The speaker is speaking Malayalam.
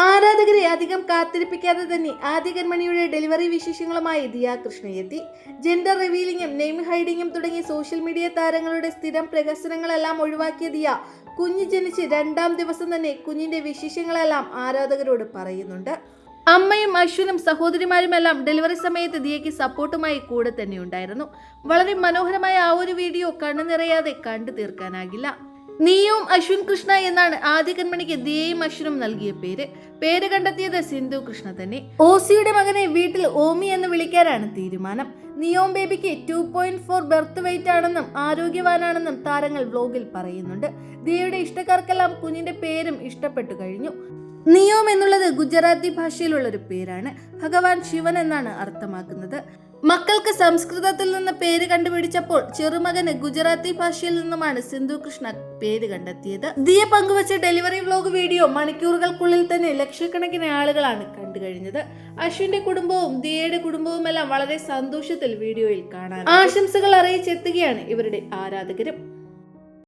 ആരാധകരെ അധികം കാത്തിരിപ്പിക്കാതെ തന്നെ ആദ്യ ഡെലിവറി വിശേഷങ്ങളുമായി ദിയ കൃഷ്ണ എത്തി ജെൻഡർ റിവീലിംഗും നെയിം ഹൈഡിങ്ങും തുടങ്ങിയ സോഷ്യൽ മീഡിയ താരങ്ങളുടെ സ്ഥിരം പ്രഹസനങ്ങളെല്ലാം ഒഴിവാക്കിയ ദിയ കുഞ്ഞ് ജനിച്ച് രണ്ടാം ദിവസം തന്നെ കുഞ്ഞിന്റെ വിശേഷങ്ങളെല്ലാം ആരാധകരോട് പറയുന്നുണ്ട്. അമ്മയും അശ്വനും സഹോദരിമാരുമെല്ലാം ഡെലിവറി സമയത്ത് ദിയയ്ക്ക് സപ്പോർട്ടുമായി കൂടെ തന്നെ ഉണ്ടായിരുന്നു. വളരെ മനോഹരമായ ആ ഒരു വീഡിയോ കണ്ണു നിറയാതെ കണ്ടു തീർക്കാനാകില്ല. നീയും അശ്വിൻ കൃഷ്ണ എന്നാണ് ആദ്യ കൺമണിക്ക് ദിയയും അശ്വിനും നൽകിയ പേര്. പേര് കണ്ടെത്തിയത് സിന്ധു കൃഷ്ണ തന്നെ. ഓസിയുടെ മകനെ വീട്ടിൽ ഓമി എന്ന് വിളിക്കാനാണ് തീരുമാനം. നിയോം ബേബിക്ക് two point four birth weight ആണെന്നും ആരോഗ്യവാനാണെന്നും താരങ്ങൾ വ്ലോഗിൽ പറയുന്നുണ്ട്. ദിയയുടെ ഇഷ്ടക്കാർക്കെല്ലാം കുഞ്ഞിന്റെ പേരും ഇഷ്ടപ്പെട്ടു കഴിഞ്ഞു. നിയോം എന്നുള്ളത് ഗുജറാത്തി ഭാഷയിലുള്ള ഒരു പേരാണ്. ഭഗവാൻ ശിവൻ എന്നാണ് അർത്ഥമാക്കുന്നത്. മക്കൾക്ക് സംസ്കൃതത്തിൽ നിന്ന് പേര് കണ്ടുപിടിച്ചപ്പോൾ ചെറുമകന് ഗുജറാത്തി ഭാഷയിൽ നിന്നുമാണ് സിന്ധു കൃഷ്ണ പേര് കണ്ടെത്തിയത്. ദിയ പങ്കുവച്ച ഡെലിവറി വ്ലോഗ് വീഡിയോ മണിക്കൂറുകൾക്കുള്ളിൽ തന്നെ ലക്ഷക്കണക്കിന് ആളുകളാണ് കണ്ടു കഴിഞ്ഞത് അശ്വിന്റെ കുടുംബവും ദിയയുടെ കുടുംബവും എല്ലാം വളരെ സന്തോഷത്തിൽ വീഡിയോയിൽ കാണാൻ. ആശംസകൾ അറിയിച്ചെത്തുകയാണ് ഇവരുടെ ആരാധകരും.